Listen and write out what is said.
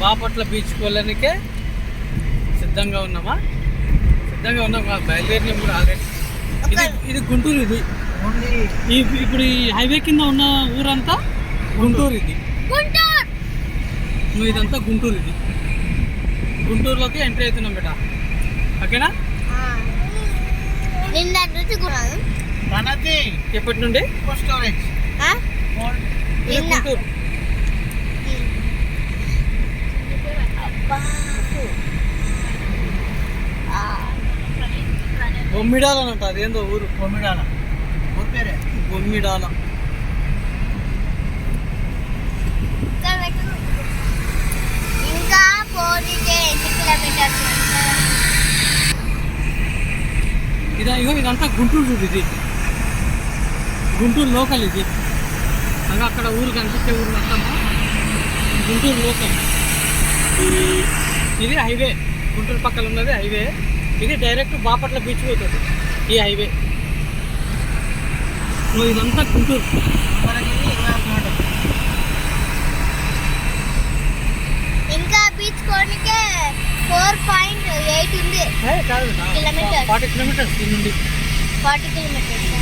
బాపట్ల బీచ్కి వెళ్ళడానికే సిద్ధంగా ఉన్నామా? సిద్ధంగా ఉన్నాం బయలుదేరినాం కూడా ఆల్రెడీ ఇది ఇది గుంటూరు ఇది. ఈ ఇప్పుడు ఈ హైవే కింద ఉన్న ఊరంతా గుంటూరు ఇది. నువ్వు ఇదంతా గుంటూరు ఇది. గుంటూరులోకి ఎంట్రీ అవుతున్నాం బేట. ఓకేనా? ఎప్పటి నుండి. గుంటూరు. బొమ్మిడాల అంట అదేందో ఊరు కొమ్మిడాల ఊరి పేరే? బొమ్మిడాల. ఇంకా ఇదా ఇగో ఇదంతా గుంటూరు చూడు ఇది. గుంటూరు లోకల్ ఇది. అది అక్కడ ఊరు కనిపించే ఊరు మొత్తము గుంటూరు లోకల్. ఇది హైవే. గుంటూరు పక్కన ఉన్నది హైవే. ఇది డైరెక్ట్ బాపట్ల బీచ్ పోతుంది ఈ హైవే ఇదంతా గుంటూరు. ఇంకా బీచ్ కోనికే ఫోర్ పాయింట్ ఎయిట్ ఉంది. Kilometres. Forty kilometres forty kilometres.